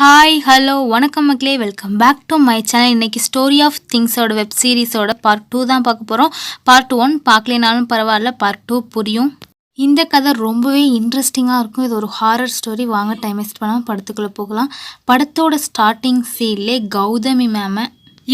Hi hello வணக்கம் மக்களே. Welcome back to my channel இன்றைக்கி ஸ்டோரி ஆஃப் திங்ஸோட வெப் சீரிஸோட பார்ட் டூ தான் பார்க்க போகிறோம் பார்ட் ஒன் பார்க்கலனாலும் பரவாயில்ல. பார்ட் டூ புரியும். இந்த கதை ரொம்பவே இன்ட்ரெஸ்டிங்காக இருக்கும். இது ஒரு ஹாரர் ஸ்டோரி வாங்க டைம் வேஸ்ட் பண்ணாமல் படத்துக்குள்ளே போகலாம். படத்தோட ஸ்டார்டிங் சீன்லே கௌதமி மேமை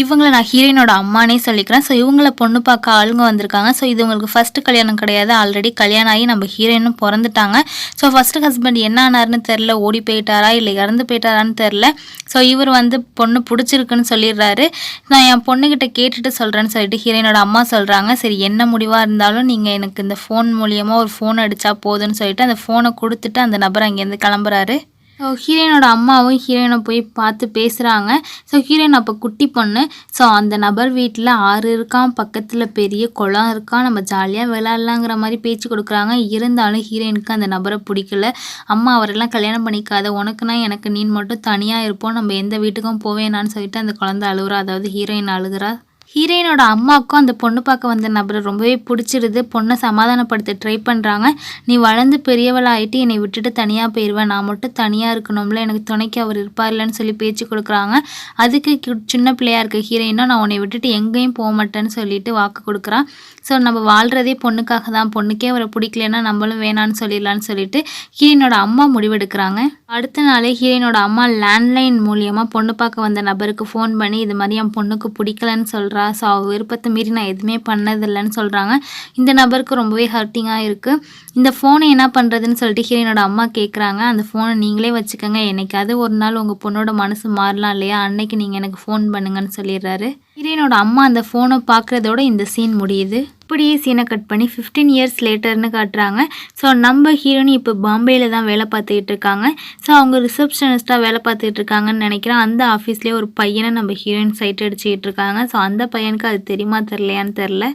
இவங்களை நான் ஹீரோயினோட அம்மானே சொல்லிக்கிறேன். ஸோ இவங்கள பொண்ணு பார்க்க ஆளுங்க வந்திருக்காங்க. ஸோ இது உங்களுக்கு ஃபஸ்ட்டு கல்யாணம் கிடையாது. ஆல்ரெடி கல்யாணம் ஆகி நம்ம ஹீரோயினும் பிறந்துட்டாங்க. ஸோ ஃபஸ்ட்டு ஹஸ்பண்ட் என்ன ஆனார்னு தெரில ஓடி போயிட்டாரா இல்லை இறந்து போயிட்டாரான்னு தெரில ஸோ இவர் வந்து பொண்ணு பிடிச்சிருக்குன்னு சொல்லிடுறாரு. நான் என் பொண்ணுக்கிட்ட கேட்டுட்டு சொல்கிறேன்னு சொல்லிட்டு ஹீரோயினோட அம்மா சொல்கிறாங்க சரி என்ன முடிவாக இருந்தாலும் நீங்கள் எனக்கு இந்த ஃபோன் மூலியமாக ஒரு ஃபோன் அடித்தா போதும்னு சொல்லிட்டு அந்த ஃபோனை கொடுத்துட்டு அந்த நபர் அங்கேருந்து கிளம்புறாரு. ஹீரோயினோட அம்மாவும் ஹீரோயினை போய் பார்த்து பேசுகிறாங்க ஸோ ஹீரோயின் அப்போ குட்டி பொண்ணு. ஸோ அந்த நபர் வீட்டில் ஆறு இருக்கான் பக்கத்தில் பெரிய குளம் இருக்கான் நம்ம ஜாலியாக விளாட்லாங்கிற மாதிரி பேச்சு கொடுக்குறாங்க. இருந்தாலும் ஹீரோயினுக்கு அந்த நபரை பிடிக்கல. அம்மா அவரெல்லாம் கல்யாணம் பண்ணிக்காத. உனக்குனா எனக்கு நீன் மட்டும் தனியாக இருப்போம். நம்ம எந்த வீட்டுக்கும் போவேனான்னு சொல்லிட்டு அந்த குழந்தை அழுகுறா அதாவது ஹீரோயின் அழுகுறா. ஹீரோயினோட அம்மாவுக்கும் அந்த பொண்ணு பார்க்க வந்த நபரை ரொம்பவே பிடிச்சிருது பொண்ணை சமாதானப்படுத்த ட்ரை பண்ணுறாங்க நீ வளர்ந்து பெரியவளாயிட்டு என்னை விட்டுட்டு தனியாக போயிடுவேன் நான் மட்டும் தனியாக இருக்கணும்ல. எனக்கு துணைக்கு அவர் இருப்பார்லன்னு சொல்லி பேச்சு கொடுக்குறாங்க. அதுக்கு சின்ன பிள்ளையாக இருக்க ஹீரோயினும் நான் உன்னை விட்டுட்டு எங்கேயும் போக மாட்டேன்னு சொல்லிட்டு வாக்கு கொடுக்குறான் ஸோ நம்ம வாழ்கிறதே பொண்ணுக்காக தான். பொண்ணுக்கே அவரை பிடிக்கலன்னா நம்மளும் வேணான்னு சொல்லிடலான்னு சொல்லிட்டு ஹீரோயினோட அம்மா முடிவெடுக்கிறாங்க. அடுத்த நாளே ஹீரோயினோட அம்மா லேண்ட்லைன் மூலியமாக பொண்ணு பார்க்க வந்த நபருக்கு ஃபோன் பண்ணி இது மாதிரி என் பொண்ணுக்கு பிடிக்கலன்னு சொல்கிறா ஸோ அவள் விருப்பத்தை மீறி நான் எதுவுமே பண்ணதில்லைன்னு சொல்கிறாங்க இந்த நபருக்கு ரொம்பவே ஹர்ட்டிங்காக இருக்குது இந்த ஃபோனை என்ன பண்ணுறதுன்னு சொல்லிட்டு ஹீரோயினோட அம்மா கேட்குறாங்க அந்த ஃபோனை நீங்களே வச்சுக்கோங்க. என்னைக்காவது ஒரு நாள் உங்கள் பொண்ணோட மனசு மாறலாம் இல்லையா? அன்னைக்கு நீங்கள் எனக்கு ஃபோன் பண்ணுங்கன்னு சொல்லிடுறாரு. ஹீரோயினோட அம்மா அந்த ஃபோனை பார்க்குறதோட இந்த சீன் முடியுது. இப்படியே சீனை கட் பண்ணி ஃபிஃப்டீன் இயர்ஸ் லேட்டர்னு காட்டுறாங்க. ஸோ நம்ம ஹீரோனி இப்போ பாம்பேயில் தான் வேலை பார்த்துக்கிட்டு இருக்காங்க. ஸோ அவங்க ரிசப்ஷனிஸ்ட்டாக வேலை பார்த்துட்டு இருக்காங்கன்னு நினைக்கிறேன். அந்த ஆஃபீஸ்லேயே ஒரு பையனை நம்ம ஹீரோயின் சைட் அடிச்சுக்கிட்டு இருக்காங்க. ஸோ அந்த பையனுக்கு அது தெரியுமா தெரிலையான்னு தெரில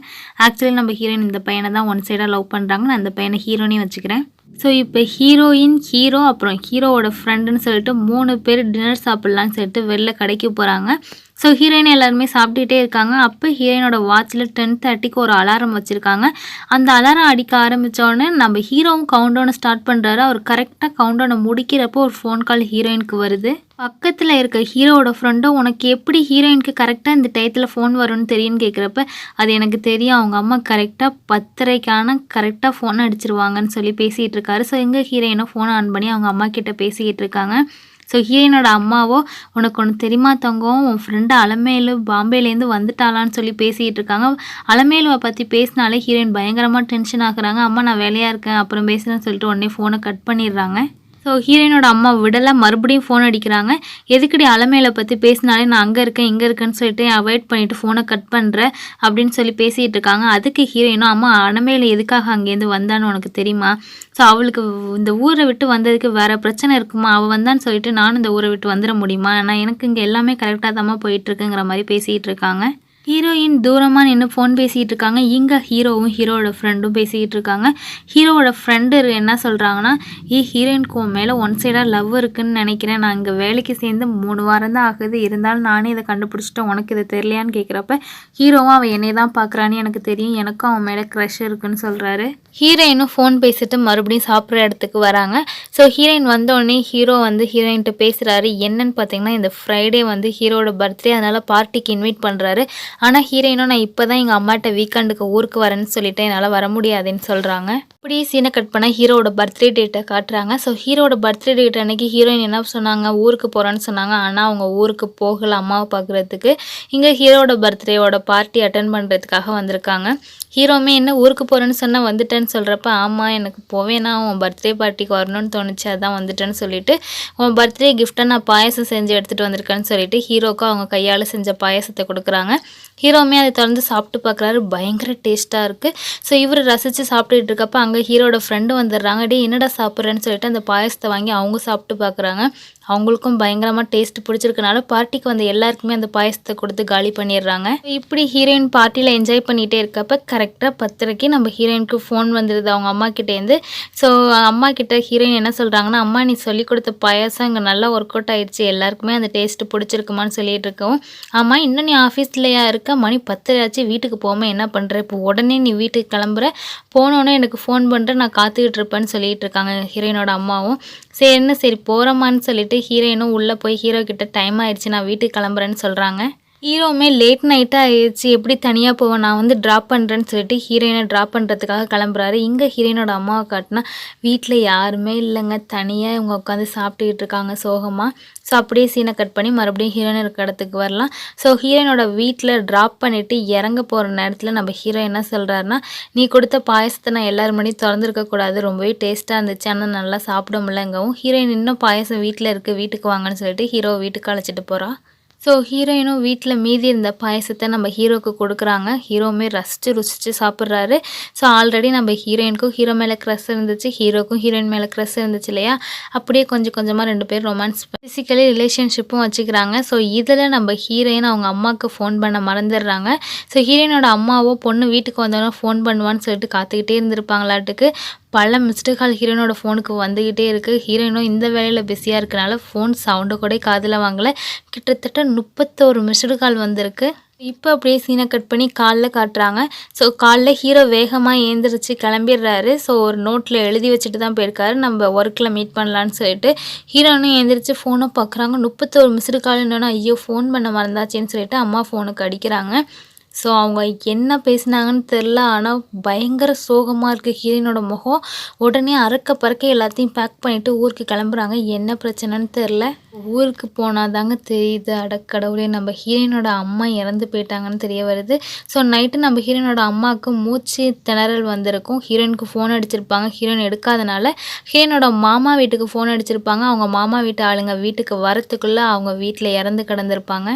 ஆக்சுவலி நம்ம ஹீரோயின் இந்த பையனை தான் ஒன் சைடாக லவ் பண்ணுறாங்க நான் அந்த பையனை ஹீரோனையும் வச்சுக்கிறேன். ஸோ இப்போ ஹீரோயின் ஹீரோ அப்புறம் ஹீரோவோட ஃப்ரெண்டுன்னு சொல்லிட்டு மூணு பேர் டின்னர் சாப்பிட்லான்னு சொல்லிட்டு வெளில கடைக்கு போகிறாங்க ஸோ ஹீரோயின் எல்லாருமே சாப்பிட்டுட்டே இருக்காங்க. அப்போ ஹீரோயினோட வாட்சில் டென் தேர்ட்டிக்கு ஒரு அலாரம் வச்சுருக்காங்க. அந்த அலாரம் அடிக்க ஆரம்பித்தோடனே நம்ம ஹீரோவும் கவுண்டவுனை ஸ்டார்ட் பண்ணுறாரு அவர் கரெக்டாக கவுண்டவுனை முடிக்கிறப்போ ஒரு ஃபோன் கால் ஹீரோயினுக்கு வருது. பக்கத்தில் இருக்க ஹீரோவோட ஃப்ரெண்டும் உனக்கு எப்படி ஹீரோயினுக்கு கரெக்டாக இந்த டயத்தில் ஃபோன் வரும்னு தெரியும்னு கேட்குறப்ப அது எனக்கு தெரியும். அவங்க அம்மா கரெக்டாக பத்தரைக்கான கரெக்டாக ஃபோன் அடிச்சிருவாங்கன்னு சொல்லி பேசிகிட்டு இருக்காரு. ஸோ எங்கள் ஹீரோயினும் ஃபோன் ஆன் பண்ணி அவங்க அம்மா கிட்ட பேசிக்கிட்டு இருக்காங்க. ஸோ ஹீரோயினோட அம்மாவோ உனக்கு ஒன்று தெரியுமா தங்கம்? உன் ஃப்ரெண்டு அலமேலு பாம்பேலேருந்து வந்துட்டாளான்னு சொல்லி பேசிகிட்டு இருக்காங்க. அலமேலுவை பற்றி பேசினாலே ஹீரோயின் பயங்கரமாக டென்ஷன் ஆகுறாங்க. அம்மா நான் வேலையாக இருக்கேன் அப்புறம் பேசுகிறேன்னு சொல்லிட்டு உடனே ஃபோனை கட் பண்ணிடுறாங்க. ஸோ ஹீரோயினோட அம்மா விடலை. மறுபடியும் ஃபோன் அடிக்கிறாங்க. எதுக்குடி அலமேலை பற்றி பேசினாலே நான் அங்கே இருக்கேன் இங்கே இருக்கேன்னு சொல்லிட்டு அவாய்ட் பண்ணிவிட்டு ஃபோனை கட் பண்ணுறேன் அப்படின்னு சொல்லி பேசிகிட்டு இருக்காங்க. அதுக்கு ஹீரோயினும் அம்மா அலமையில எதுக்காக அங்கேருந்து வந்தான்னு உனக்கு தெரியுமா? ஸோ அவளுக்கு இந்த ஊரை விட்டு வந்ததுக்கு வேறு பிரச்சனை இருக்குமா? அவள் வந்தான்னு சொல்லிட்டு நானும் இந்த ஊரை விட்டு வந்துட முடியுமா? ஆனால் எனக்கு இங்கே எல்லாமே கரெக்டாக தாம்மா போயிட்டுருக்குங்கிற மாதிரி பேசிகிட்டு இருக்காங்க. ஹீரோயின் தூரமாக நின்று ஃபோன் பேசிகிட்டு இருக்காங்க இங்கே ஹீரோவும் ஹீரோவோட ஃப்ரெண்டும் பேசிக்கிட்டு இருக்காங்க ஹீரோவோட ஃப்ரெண்டு என்ன சொல்கிறாங்கன்னா ஏ ஹீரோயினுக்கு உன் மேலே ஒன் சைடாக லவ் இருக்குன்னு நினைக்கிறேன். நான் இங்கே வேலைக்கு சேர்ந்து மூணு வாரம் தான் ஆகுது. இருந்தாலும் நானே இதை கண்டுபிடிச்சிட்டேன். உனக்கு இதை தெரியலையான்னு கேட்குறப்ப ஹீரோவும் அவன் என்னை தான் பார்க்குறான்னு எனக்கு தெரியும். எனக்கும் அவன் மேலே க்ரஷ் இருக்குன்னு சொல்கிறாரு ஹீரோயினும் ஃபோன் பேசிட்டு மறுபடியும் சாப்பிட்ற இடத்துக்கு வராங்க. ஸோ ஹீரோயின் வந்தோடனே ஹீரோ வந்து ஹீரோயின்கிட்ட பேசுகிறாரு என்னன்னு பார்த்தீங்கன்னா இந்த ஃப்ரைடே வந்து ஹீரோட பர்த்டே அதனால் பார்ட்டிக்கு இன்வைட் பண்ணுறாரு ஆனால் ஹீரோயினும் நான் இப்போ தான் எங்கள் அம்மாட்ட வீக்கெண்டுக்கு ஊருக்கு வரேன்னு சொல்லிட்டு என்னால் வர முடியாதுன்னு சொல்கிறாங்க இப்படி சீனை கட் பண்ணால் ஹீரோட பர்த்டே டேட்டை காட்டுறாங்க. ஸோ ஹீரோட பர்த்டே டேட் அன்னைக்கு ஹீரோயின் என்ன சொன்னாங்க? ஊருக்கு போகிறேன்னு சொன்னாங்க. ஆனால் அவங்க ஊருக்கு போகல அம்மாவை பார்க்குறதுக்கு இங்கே ஹீரோட பர்த்டேவோட பார்ட்டி அட்டன் பண்ணுறதுக்காக வந்திருக்காங்க. ஹீரோமே என்ன ஊருக்கு போகிறேன்னு சொன்னால் வந்துட்டேன்னு சொல்கிறப்ப ஆமாம் எனக்கு போவேனா? உன் பர்த்டே பார்ட்டிக்கு வரணும்னு தோணுச்சு. அதான் வந்துட்டேன்னு சொல்லிட்டு உன் பர்த்டே கிஃப்ட்டை நான் பாயசம் செஞ்சு எடுத்துகிட்டு வந்திருக்கேன்னு சொல்லிட்டு ஹீரோக்கு அவங்க கையால் செஞ்ச பாயசத்தை கொடுக்குறாங்க. ஹீரோவுமே அதை தொடர்ந்து சாப்பிட்டு பார்க்குறாரு. பயங்கர டேஸ்ட்டாக இருக்குது ஸோ இவர் ரசித்து சாப்பிட்டுட்டு இருக்கப்போ அங்கே ஹீரோட ஃப்ரெண்டு வந்துடுறாங்க. டே என்னடா சாப்பிட்றேன்னு சொல்லிட்டு அந்த பாயசத்தை வாங்கி அவங்க சாப்பிட்டு பார்க்குறாங்க. அவங்களுக்கும் பயங்கரமாக டேஸ்ட் பிடிச்சிருக்கனால பார்ட்டிக்கு வந்த எல்லாருக்குமே அந்த பாயசத்தை கொடுத்து காலி பண்ணிடுறாங்க. இப்படி ஹீரோயின் பார்ட்டியில் என்ஜாய் பண்ணிகிட்டே இருக்கப்ப கரெக்டாக பத்தரைக்கு நம்ம ஹீரோயினுக்கு ஃபோன் வந்துடுது அவங்க அம்மா கிட்டேருந்து ஸோ அம்மா கிட்ட ஹீரோயின் என்ன சொல்கிறாங்கன்னா அம்மா நீ சொல்லி கொடுத்த பாயசம் இங்கே நல்லா ஒர்க் அவுட் ஆயிடுச்சு. எல்லாருக்குமே அந்த டேஸ்ட் பிடிச்சிருக்குமான்னு சொல்லிட்டு இருக்கோம் ஆமாம் இன்னும் நீ ஆஃபீஸ்லையா இருக்க? மணி பத்தரையாச்சு வீட்டுக்கு போகாமல் என்ன பண்ணுற இப்போ உடனே நீ வீட்டுக்கு கிளம்புற. போனோன்னே எனக்கு ஃபோன் பண்ணுற நான் காத்துக்கிட்டு இருப்பேன்னு சொல்லிட்டு இருக்காங்க ஹீரோயினோட அம்மாவும். சரின்னு சரி போகிறோமான்னு சொல்லிட்டு ஹீரோயினும் உள்ளே போய் ஹீரோ கிட்ட டைம் ஆயிடுச்சு நான் வீட்டுக்கு கிளம்புறேன்னு சொல்கிறாங்க ஹீரோவுமே லேட் நைட்டாக ஆயிடுச்சு. எப்படி தனியாக போவேன் நான் வந்து ட்ராப் பண்ணுறேன்னு சொல்லிட்டு ஹீரோயினை ட்ராப் பண்ணுறதுக்காக கிளம்புறாரு. இங்கே ஹீரோயினோட அம்மாவை காட்டினா வீட்டில் யாருமே இல்லைங்க. தனியாக இவங்க உட்காந்து சாப்பிட்டுக்கிட்டு இருக்காங்க சோகமாக ஸோ அப்படியே சீனை கட் பண்ணி மறுபடியும் ஹீரோயின் இருக்க இடத்துக்கு வரலாம். ஸோ ஹீரோயினோட வீட்டில் ட்ராப் பண்ணிவிட்டு இறங்க போகிற நேரத்தில் நம்ம ஹீரோ என்ன சொல்கிறாருன்னா நீ கொடுத்த பாயசத்தை நான் எல்லாரும் மணி திறந்துருக்கக்கூடாது ரொம்பவே டேஸ்ட்டாக இருந்துச்சு. ஆனால் நல்லா சாப்பிட முடியலங்கவும் ஹீரோயின் இன்னும் பாயசம் வீட்டில் இருக்குது வீட்டுக்கு வாங்கன்னு சொல்லிட்டு ஹீரோ வீட்டுக்கு அழைச்சிட்டு போகிறா ஸோ ஹீரோயினும் வீட்டில் மீதி இருந்த பாயசத்தை நம்ம ஹீரோவுக்கு கொடுக்குறாங்க. ஹீரோவுமே ரசித்து ருசித்து சாப்பிட்றாரு. ஸோ ஆல்ரெடி நம்ம ஹீரோயினுக்கும் ஹீரோ மேலே க்ரஷ் இருந்துச்சு. ஹீரோக்கும் ஹீரோயின் மேலே க்ரஷ் இருந்துச்சு இல்லையா? அப்படியே கொஞ்சம் கொஞ்சமாக ரெண்டு பேரும் ரொமான்ஸ் ஃபிசிக்கலி ரிலேஷன்ஷிப்பும் வச்சுக்கிறாங்க. ஸோ இதில் நம்ம ஹீரோயின் அவங்க அம்மாவுக்கு ஃபோன் பண்ண மறந்துடுறாங்க. ஸோ ஹீரோயினோட அம்மாவோ பொண்ணு வீட்டுக்கு வந்தோடனே ஃபோன் பண்ணுவான்னு சொல்லிட்டு காத்துக்கிட்டே இருந்திருப்பாங்களாட்டுக்கு. பல மிஸ்டு கால் ஹீரோயினோட ஃபோனுக்கு வந்துக்கிட்டே இருக்குது ஹீரோயினும் இந்த வேலையில் பிஸியாக இருக்கனால ஃபோன் சவுண்டு கூட காதில் வாங்கலை. கிட்டத்தட்ட முப்பத்தோரு மிஸ்டு கால் வந்திருக்கு. இப்போ அப்படியே சீனை கட் பண்ணி காலில் காட்டுறாங்க. ஸோ காலில் ஹீரோ வேகமாக ஏந்திரிச்சு கிளம்பிடுறாரு. ஸோ ஒரு நோட்டில் எழுதி வச்சுட்டு தான் போயிருக்காரு. நம்ம ஒர்க்கில் மீட் பண்ணலான்னு சொல்லிட்டு ஹீரோனும் ஏந்திரிச்சு ஃபோனை பார்க்குறாங்க முப்பத்தோரு மிஸ்டு கால் என்னன்னா ஐயோ ஃபோன் பண்ண மறந்தாச்சேன்னு சொல்லிட்டு அம்மா ஃபோனுக்கு அடிக்கிறாங்க. ஸோ அவங்க என்ன பேசினாங்கன்னு தெரில ஆனால் பயங்கர சோகமாக இருக்குது ஹீரோயினோட முகம். உடனே அறக்க பறக்க எல்லாத்தையும் பேக் பண்ணிவிட்டு ஊருக்கு கிளம்புறாங்க. என்ன பிரச்சனைன்னு தெரில ஊருக்கு போனால் தாங்க தெரியுது அடக்கடவுளே நம்ம ஹீரோயினோட அம்மா இறந்து போயிட்டாங்கன்னு தெரிய வருது. ஸோ நைட்டு நம்ம ஹீரோயினோட அம்மாவுக்கு மூச்சு திணறல் வந்திருக்கும். ஹீரோயினுக்கு ஃபோன் அடிச்சிருப்பாங்க. ஹீரோயின் எடுக்காதனால ஹீரோயினோட மாமா வீட்டுக்கு ஃபோன் அடிச்சிருப்பாங்க. அவங்க மாமா வீட்டு ஆளுங்க வீட்டுக்கு வரத்துக்குள்ளே அவங்க வீட்டில் இறந்து கிடந்திருப்பாங்க.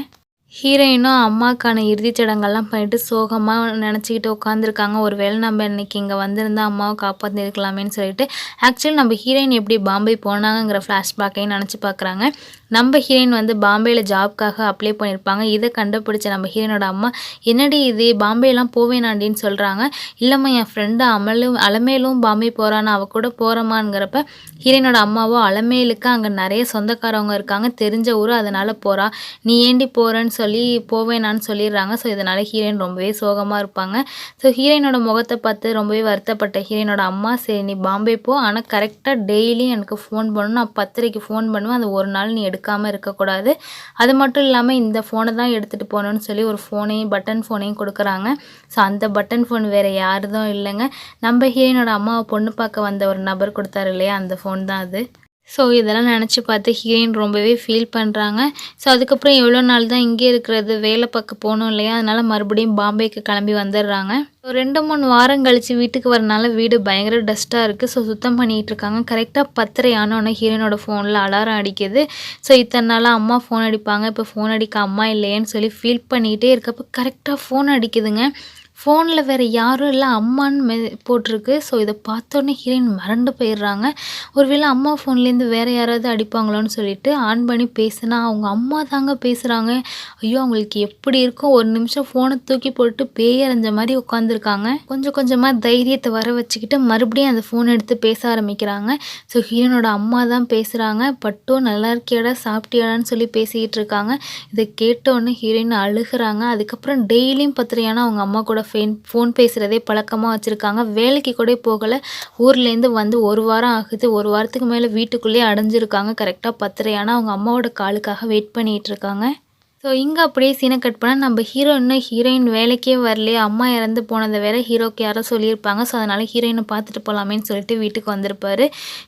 ஹீரோயினும் அம்மாக்கான இறுதிச் சடங்கெல்லாம் பண்ணிட்டு சோகமாக நினச்சிக்கிட்டு உட்காந்துருக்காங்க ஒரு வேளை நம்ம இன்னைக்கு இங்கே வந்திருந்தா அம்மாவை காப்பாற்றிருக்கலாமேன்னு சொல்லிட்டு. ஆக்சுவலி நம்ம ஹீரோயின் எப்படி பாம்பே போனாங்கங்கிற ஃப்ளாஷ்பேக்கையும் நினச்சி பார்க்குறாங்க. நம்ம ஹீரோயின் வந்து பாம்பேயில் ஜாப்க்காக அப்ளை பண்ணியிருப்பாங்க இதை கண்டுபிடிச்ச நம்ம ஹீரோயினோட அம்மா என்னடி இது? பாம்பேலாம் போவேனாண்டின்னு சொல்கிறாங்க இல்லைம்மா என் ஃப்ரெண்டு அமலும் அலமேலும் பாம்பே போகிறான்னு அவள் கூட போகிறமாங்கிறப்ப ஹீரோயினோட அம்மாவோ அலமேலுக்கு அங்கே நிறைய சொந்தக்காரவங்க இருக்காங்க. தெரிஞ்ச ஊர் அதனால் போகிறா நீ ஏண்டி போகிறேன்னு சொல்லி போவேனான்னு சொல்லிடுறாங்க. ஸோ இதனால் ஹீரோயின் ரொம்பவே சோகமாக இருப்பாங்க. ஸோ ஹீரோயினோட முகத்தை பார்த்து ரொம்பவே வருத்தப்பட்ட ஹீரோயினோட அம்மா சரி நீ பாம்பே போ. ஆனால் கரெக்டாக டெய்லியும் எனக்கு ஃபோன் பண்ணணும். நான் பத்திரிக்கை ஃபோன் பண்ணுவேன். அது ஒரு நாள் நீ எடுக்க எடுக்காமல் இருக்கக்கூடாது. அது மட்டும் இல்லாமல் இந்த ஃபோனை தான் எடுத்துகிட்டு போகணுன்னு சொல்லி ஒரு ஃபோனையும் பட்டன் ஃபோனையும் கொடுக்குறாங்க. ஸோ அந்த பட்டன் ஃபோன் வேறு யாருதும் இல்லைங்க. நம்ம ஹீரோயினோட அம்மாவை பொண்ணு பார்க்க வந்த ஒரு நபர் கொடுத்தாரு இல்லையா? அந்த ஃபோன் தான் அது. ஸோ இதெல்லாம் நினச்சி பார்த்து ஹீரோயின் ரொம்பவே ஃபீல் பண்ணுறாங்க ஸோ அதுக்கப்புறம் எவ்வளோ நாள் தான் இங்கே இருக்கிறது வேலை பார்க்க போகணும் இல்லையா? அதனால் மறுபடியும் பாம்பேக்கு கிளம்பி வந்துடுறாங்க. ரெண்டு மூணு வாரம் கழித்து வீட்டுக்கு வரனால வீடு பயங்கர டஸ்ட்டாக இருக்குது ஸோ சுத்தம் பண்ணிகிட்டு இருக்காங்க. கரெக்டாக பத்தரை ஆனோடனே ஹீரோயினோட ஃபோனில் அலாரம் அடிக்குது. ஸோ இத்தனை நாளாக அம்மா ஃபோன் அடிப்பாங்க. இப்போ ஃபோன் அடிக்க அம்மா இல்லையேன்னு சொல்லி ஃபீல் பண்ணிகிட்டே இருக்கப்போ கரெக்டாக ஃபோன் அடிக்குதுங்க. ஃபோனில் வேறு யாரும் இல்லை அம்மான்னு மெ போட்டிருக்கு. ஸோ இதை பார்த்தோன்னே ஹீரோயின் மறண்டு போயிடுறாங்க. ஒருவேளை அம்மா ஃபோன்லேருந்து வேறு யாராவது அடிப்பாங்களோன்னு சொல்லிட்டு ஆன் பண்ணி பேசுனா அவங்க அம்மா தாங்க பேசுகிறாங்க ஐயோ அவங்களுக்கு எப்படி இருக்கும்? ஒரு நிமிஷம் ஃபோனை தூக்கி போட்டு பேயறிஞ்ச மாதிரி உட்காந்துருக்காங்க கொஞ்சம் கொஞ்சமாக தைரியத்தை வர வச்சுக்கிட்டு மறுபடியும் அந்த ஃபோன் எடுத்து பேச ஆரம்பிக்கிறாங்க. ஸோ ஹீரோனோட அம்மா தான் பேசுகிறாங்க பட்டும் நல்லா இருக்கியாடா சாப்பிட்டியாடான்னு சொல்லி பேசிக்கிட்டு இருக்காங்க. இதை கேட்டோன்னே ஹீரோயின் அழுகுறாங்க. அதுக்கப்புறம் டெய்லியும் பத்திரியானா அவங்க அம்மா கூட ஃபேன் ஃபோன் பேசுகிறதே பழக்கமாக வச்சுருக்காங்க. வேலைக்கு கூட போகலை. ஊர்லேருந்து வந்து ஒரு வாரம் ஆகுது. ஒரு வாரத்துக்கு மேலே வீட்டுக்குள்ளேயே அடைஞ்சிருக்காங்க. கரெக்டாக பத்திரையான அவங்க அம்மாவோட காலுக்காக வெயிட் பண்ணிகிட்ருக்காங்க ஸோ இங்கே அப்படியே சீனை கட் பண்ணால் நம்ம ஹீரோ இன்னும் ஹீரோயின் வேலைக்கே வரலையே அம்மா இறந்து போனதை வேற ஹீரோக்கு யாரோ சொல்லியிருப்பாங்க. ஸோ அதனால் ஹீரோயினை பார்த்துட்டு போகலாமேன்னு சொல்லிட்டு வீட்டுக்கு வந்திருப்பார்.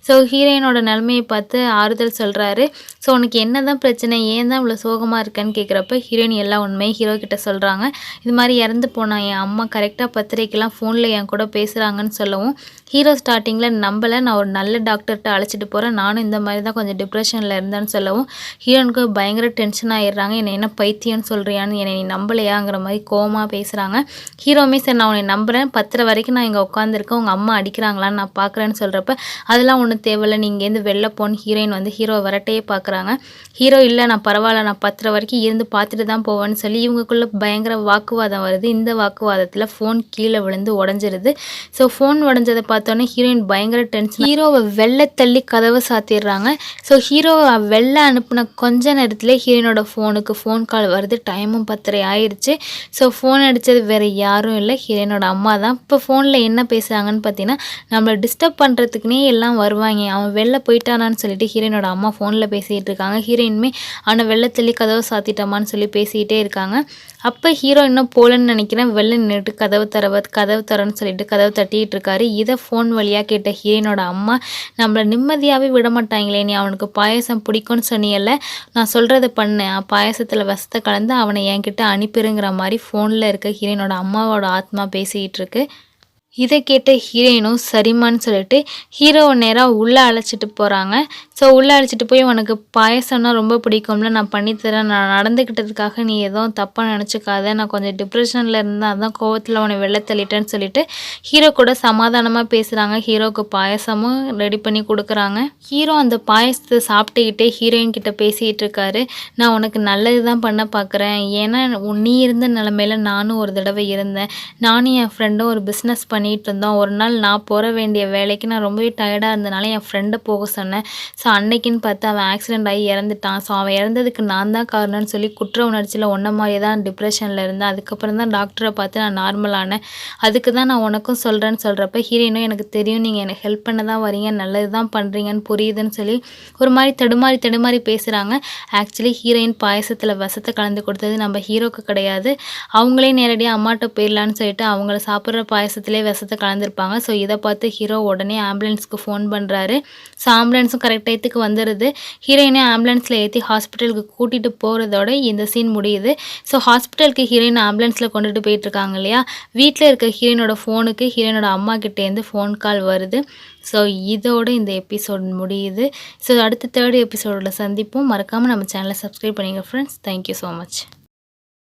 ஸோ ஹீரோயினோட நிலமையை பார்த்து ஆறுதல் சொல்கிறாரு ஸோ உனக்கு என்ன தான் பிரச்சனை ஏன் தான் இவ்வளோ சோகமாக இருக்கேன்னு கேட்குறப்ப ஹீரோயின் எல்லா உண்மையும் ஹீரோ கிட்ட சொல்கிறாங்க இது மாதிரி இறந்து போனா என் அம்மா கரெக்டாக பத்திரிக்கைலாம் ஃபோனில் என் கூட பேசுகிறாங்கன்னு சொல்லவும் ஹீரோ ஸ்டார்டிங்கில் நம்பலை. நான் ஒரு நல்ல டாக்டர்கிட்ட அழைச்சிட்டு போகிறேன் நானும் இந்த மாதிரி தான் கொஞ்சம் டிப்ரெஷனில் இருந்தேன்னு சொல்லவும் ஹீரோனுக்கு பயங்கர டென்ஷன் ஆயிடுறாங்க. என்னை என்ன பைத்தியம்னு சொல்கிறியான்னு என்னை நீ நம்பலையாங்கிற மாதிரி கோமாக பேசுகிறாங்க ஹீரோமே சரி நான் உன்னை நம்புகிறேன் பத்தரை வரைக்கும் நான் இங்கே உட்காந்துருக்கேன் உங்கள் அம்மா அடிக்கிறாங்களான்னு நான் பார்க்குறேன்னு சொல்கிறப்ப அதெல்லாம் ஒன்றும் தேவையில்லை. நீங்கள் இங்கேருந்து வெளில போன்னு ஹீரோயின் வந்து ஹீரோ வரட்டையே பார்க்குறாங்க ஹீரோ இல்லை நான் பரவாயில்ல. நான் பத்தரை வரைக்கும் இருந்து பார்த்துட்டு தான் போவேன்னு சொல்லி இவங்களுக்குள்ள பயங்கர வாக்குவாதம் வருது. இந்த வாக்குவாதத்தில் ஃபோன் கீழே விழுந்து உடஞ்சிருது. ஸோ ஃபோன் உடஞ்சதை பார்த்தோன்னே ஹீரோயின் பயங்கர டென்ஷன் ஹீரோவை வெளில தள்ளி கதவை சாத்திடுறாங்க. ஸோ ஹீரோவை வெளில அனுப்பின கொஞ்ச நேரத்தில் ஹீரோயினோட ஃபோனுக்கு ஃபோன் கால் வருது. டைமும் பத்தரை ஆயிடுச்சு ஸோ ஃபோன் அடித்தது வேறு யாரும் இல்லை. ஹீரோயினோட அம்மா தான். இப்போ ஃபோனில் என்ன பேசுகிறாங்கன்னு பார்த்தீங்கன்னா நம்மளை டிஸ்டர்ப் பண்ணுறதுக்குனே எல்லாம் வருவாங்க. அவன் வெளில போயிட்டானான்னு சொல்லிட்டு ஹீரோயினோட அம்மா ஃபோனில் பேசிகிட்டு இருக்காங்க. ஹீரோயினுமே அவனை வெளில தள்ளி கதவை சாத்திட்டோமான்னு சொல்லி பேசிக்கிட்டே இருக்காங்க. அப்போ ஹீரோ இன்னும் போலன்னு நினைக்கிறேன். வெளில நின்றுட்டு கதவு தரவ கதவு தரன்னு சொல்லிட்டு கதவு தட்டிகிட்டு இருக்காரு. இதை ஃபோன் வழியாக கேட்ட ஹீரோயினோட அம்மா நம்மளை நிம்மதியாகவே விட மாட்டாங்களே நீ அவனுக்கு பாயசம் பிடிக்கும்னு சொன்னியல்ல நான் சொல்கிறது பண்ணு. பாயசத்தில் வசத்தை கலந்து அவனை என்கிட்ட அனுப்பிடுங்கிற மாதிரி ஃபோனில் இருக்க ஹீரோயினோட அம்மாவோட ஆத்மா பேசிக்கிட்டு இருக்கு. இதை கேட்ட ஹீரோயினும் சரிம்மான்னு சொல்லிட்டு ஹீரோவை நேராக உள்ளே அழைச்சிட்டு போகிறாங்க ஸோ உள்ளே அழைச்சிட்டு போய் உனக்கு பாயசம்னா ரொம்ப பிடிக்கும்ல நான் பண்ணித்தரேன் நான் நடந்துக்கிட்டதுக்காக நீ எதுவும் தப்பாக நினச்சிக்காத. நான் கொஞ்சம் டிப்ரெஷனில் இருந்தேன் அதான் கோவத்தில் உன்னை வெளில தள்ளிட்டேன்னு சொல்லிட்டு ஹீரோ கூட சமாதானமாக பேசுகிறாங்க ஹீரோவுக்கு பாயசமும் ரெடி பண்ணி கொடுக்குறாங்க. ஹீரோ அந்த பாயசத்தை சாப்பிட்டுக்கிட்டே ஹீரோயின் கிட்ட பேசிகிட்டு இருக்காரு. நான் உனக்கு நல்லது தான் பண்ண பார்க்குறேன் ஏன்னா நீ இருந்த நிலமையில நானும் ஒரு தடவை இருந்தேன். நானும் என் ஃப்ரெண்டும் ஒரு பிஸ்னஸ் பண்ணி பண்ணிகிட்டு இருந்தோம் ஒரு நாள் நான் போகிற வேண்டிய வேலைக்கு நான் ரொம்பவே டயர்டாக இருந்தனால என் ஃப்ரெண்டை போக சொன்னேன். ஸோ அன்னைக்குன்னு பார்த்து அவன் ஆக்சிடென்ட் ஆகி இறந்துட்டான். ஸோ அவன் இறந்ததுக்கு நான் தான் காரணம்னு சொல்லி குற்ற உணர்ச்சியில் ஒன்றை மாதிரி தான் டிப்ரெஷனில் இருந்தேன். அதுக்கப்புறம் தான் டாக்டரை பார்த்து நான் நார்மலானேன் அதுக்கு தான் நான் உனக்கும் சொல்கிறேன்னு சொல்கிறப்ப ஹீரோயினும் எனக்கு தெரியும். நீங்கள் எனக்கு ஹெல்ப் பண்ண தான் வரீங்க நல்லது தான் பண்ணுறீங்கன்னு புரியுதுன்னு சொல்லி ஒரு மாதிரி தடுமாறி தடுமாறி பேசுகிறாங்க ஆக்சுவலி ஹீரோயின் பாயசத்தில் வசத்தை கலந்து கொடுத்தது நம்ம ஹீரோக்கு கிடையாது. அவங்களே நேரடியாக அம்மாட்ட போயிடலான்னு சொல்லிட்டு அவங்கள சாப்பிட்ற பாயசத்திலே விஷத்தை கலந்துருப்பாங்க. ஸோ இதை பார்த்து ஹீரோ உடனே ஆம்புலன்ஸ்க்கு ஃபோன் பண்ணுறாரு ஸோ ஆம்புலன்ஸும் கரெக்ட் டயத்துக்கு வந்துடுது ஹீரோயினை ஆம்புலன்ஸில் ஏற்றி ஹாஸ்பிட்டலுக்கு கூட்டிகிட்டு போகிறதோட இந்த சீன் முடியுது. ஸோ ஹாஸ்பிட்டலுக்கு ஹீரோயின் ஆம்புலன்ஸில் கொண்டுட்டு போயிட்டுருக்காங்க இல்லையா? வீட்டில் இருக்க ஹீரோயினோட ஃபோனுக்கு ஹீரோயினோட அம்மா கிட்டேருந்து ஃபோன் கால் வருது. ஸோ இதோடு இந்த எபிசோட் முடியுது. ஸோ அடுத்த தேர்ட் எபிசோடில் சந்திப்போம். மறக்காமல் நம்ம சேனலை சப்ஸ்கிரைப் பண்ணிங்க ஃப்ரெண்ட்ஸ் தேங்க்யூ ஸோ மச்